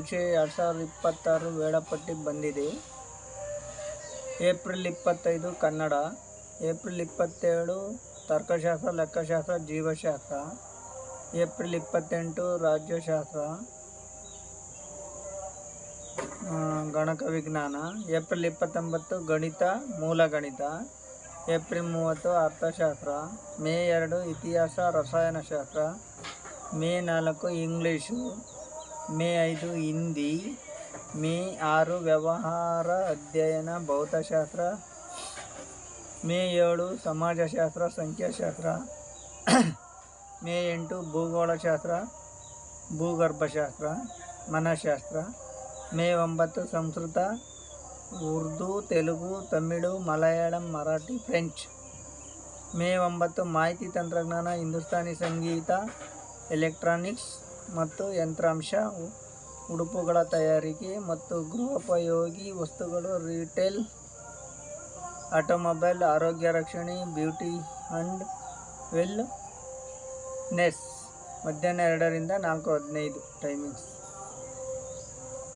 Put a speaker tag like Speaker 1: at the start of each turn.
Speaker 1: ಪರೀಕ್ಷೆ ಎರಡು ಸಾವಿರದ ಇಪ್ಪತ್ತಾರು ವೇಳಾಪಟ್ಟಿ ಬಂದಿದೆ. ಏಪ್ರಿಲ್ ಇಪ್ಪತ್ತೈದು ಕನ್ನಡ, ಏಪ್ರಿಲ್ ಇಪ್ಪತ್ತೇಳು ತರ್ಕಶಾಸ್ತ್ರ, ಲೆಕ್ಕಶಾಸ್ತ್ರ, ಜೀವಶಾಸ್ತ್ರ, ಏಪ್ರಿಲ್ ಇಪ್ಪತ್ತೆಂಟು ರಾಜ್ಯಶಾಸ್ತ್ರ ಗಣಕ ವಿಜ್ಞಾನ ಏಪ್ರಿಲ್ ಇಪ್ಪತ್ತೊಂಬತ್ತು ಗಣಿತ ಮೂಲ ಗಣಿತ ಏಪ್ರಿಲ್ ಮೂವತ್ತು ಅರ್ಥಶಾಸ್ತ್ರ, ಮೇ ಎರಡು ಇತಿಹಾಸ, ರಸಾಯನಶಾಸ್ತ್ರ, ಮೇ ನಾಲ್ಕು ಇಂಗ್ಲೀಷು. ಮೇ ಐದು ಹಿಂದಿ ಮೇ ಆರು ವ್ಯವಹಾರ ಅಧ್ಯಯನ ಭೌತಶಾಸ್ತ್ರ ಮೇ ಏಳು ಸಮಾಜಶಾಸ್ತ್ರ ಸಂಖ್ಯಾಶಾಸ್ತ್ರ ಮೇ ಎಂಟು ಭೂಗೋಳಶಾಸ್ತ್ರ ಭೂಗರ್ಭಶಾಸ್ತ್ರ ಮನಃಶಾಸ್ತ್ರ ಮೇ ಒಂಬತ್ತು ಸಂಸ್ಕೃತ ಉರ್ದು ತೆಲುಗು ತಮಿಳು ಮಲಯಾಳಂ ಮರಾಠಿ ಫ್ರೆಂಚ್ ಮೇ ಒಂಬತ್ತು ಮಾಹಿತಿ ತಂತ್ರಜ್ಞಾನ ಹಿಂದೂಸ್ತಾನಿ ಸಂಗೀತ ಎಲೆಕ್ಟ್ರಾನಿಕ್ಸ್ ಮತ್ತು ಯಂತ್ರಾಂಶ, ಉಡುಪುಗಳ ತಯಾರಿಕೆ ಮತ್ತು ಗೃಹೋಪಯೋಗಿ ವಸ್ತುಗಳು ರಿಟೇಲ್ ಆಟೋಮೊಬೈಲ್ ಆರೋಗ್ಯ ರಕ್ಷಣೆ ಬ್ಯೂಟಿ ಆ್ಯಂಡ್ ವೆಲ್ ನೆಸ್ ಮಧ್ಯಾಹ್ನ ಎರಡರಿಂದ ನಾಲ್ಕು ಹದಿನೈದು ಟೈಮಿಂಗ್ಸ್